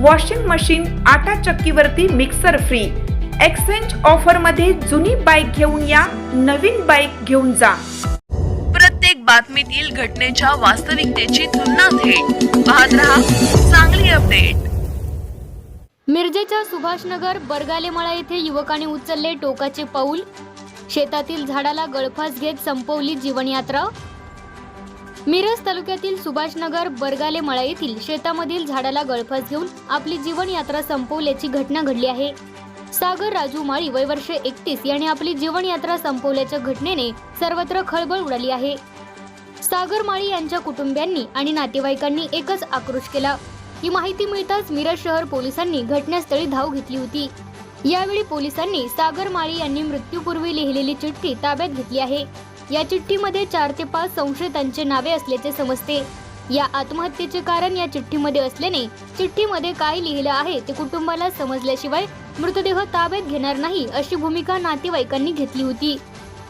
Washing machine आटा चक्कीवरती mixer free exchange ऑफरमध्ये जुनी बाईक घेऊन या नवीन बाईक घेऊन जा. प्रत्येक बातमीतील घटनेच्या वास्तविकतेची तुलना थेट. पाहत रहा चांगली अपडेट मिरजेच्या सुभाषनगर बरगालेमळा येथे युवकाने उचलले टोकाचे पाऊल. शेतातील झाडाला गळफास घेत संपवली जीवनयात्रा. मिरज तालुक्यातील सुभाषनगर बरगालेमळा येथील शेतामधील झाडाला गळफास घेऊन आपली जीवनयात्रा संपवल्याची घटना घडली आहे. सागर राजू माळी वय वर्ष एकतीस याने आपली जीवनयात्रा संपवल्याच्या घटनेने सर्वत्र खळबळ उडाली आहे. सागर माळी यांच्या कुटुंबियांनी आणि नातेवाईकांनी एकच आक्रोश केला. ही माहिती मिळताच मिरज शहर पोलिसांनी घटनास्थळी धाव घेतली होती. यावेळी पोलिसांनी सागर माळी यांनी मृत्यूपूर्वी लिहिलेली चिठ्ठी ताब्यात घेतली आहे. या चिठ्ठीमध्ये चार ते पाच संशयितांचे नावे असल्याचे समजते. या आत्महत्येचे कारण या चिठ्ठीमध्ये असल्याने चिठ्ठीमध्ये काय लिहिलं आहे ते कुटुंबाला समजल्याशिवाय मृतदेह ताब्यात घेणार नाही अशी भूमिका नातेवाईकांनी घेतली होती.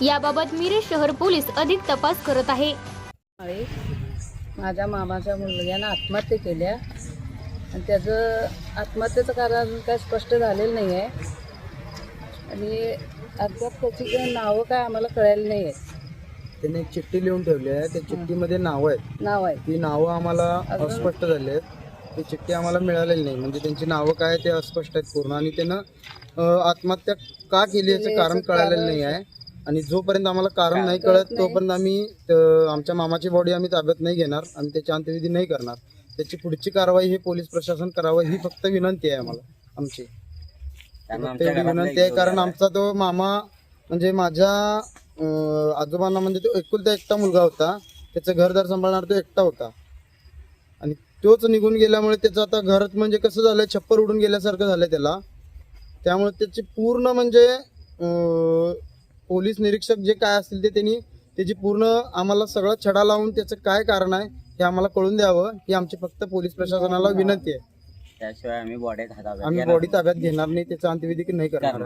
याबाबत मिरज शहर पोलीस अधिक तपास करत आहे. माझ्या मामाच्या मुलग्यानं आत्महत्या केल्या. आणि त्याचं आत्महत्येचं कारण काय स्पष्ट झालेलं नाही आहे आणि अद्याप त्याची नावं काय आम्हाला कळायला नाही आहे त्याने एक चिठ्ठी लिहून ठेवली आहे. त्या चिठ्ठीमध्ये नावं आहेत. नाव आहे ती नावं आम्हाला अस्पष्ट झाली आहेत. ती चिठ्ठी आम्हाला मिळालेली नाही. म्हणजे त्यांची नावं काय आहे ते अस्पष्ट आहेत पूर्ण. आणि त्यानं अं, आत्महत्या का केली याचं कारण कळालेलं नाही आहे. आणि जोपर्यंत आम्हाला कारण नाही कळत तोपर्यंत आम्ही अं, आमच्या मामाची बॉडी आम्ही ताब्यात नाही घेणार आम्ही त्याची अंत्यविधी नाही करणार. त्याची पुढची कारवाई ही पोलीस प्रशासन करावं ही फक्त विनंती आहे आम्हाला आमची. फक्त एवढी विनंती आहे. कारण आमचा तो मामा म्हणजे माझ्या आजोबांना म्हणजे तो एकुलता एकटा मुलगा होता. त्याचं घरदार सांभाळणार तो एकटा होता. आणि तोच निघून गेल्यामुळे त्याचं आता घरात म्हणजे कसं झालंय छप्पर उडून गेल्यासारखं झालंय त्याला. त्यामुळे त्याची पूर्ण म्हणजे पोलीस निरीक्षक जे काय असतील ते त्यांनी त्याची पूर्ण आम्हाला सगळा छडा लावून त्याचं काय कारण आहे हे आम्हाला कळून द्यावं ही आमची फक्त पोलीस प्रशासनाला विनंती आहे. त्याशिवाय आम्ही बॉडी आम्ही बॉडी ताब्यात घेणार नाही त्याचा अंत्यविधी नाही करणार.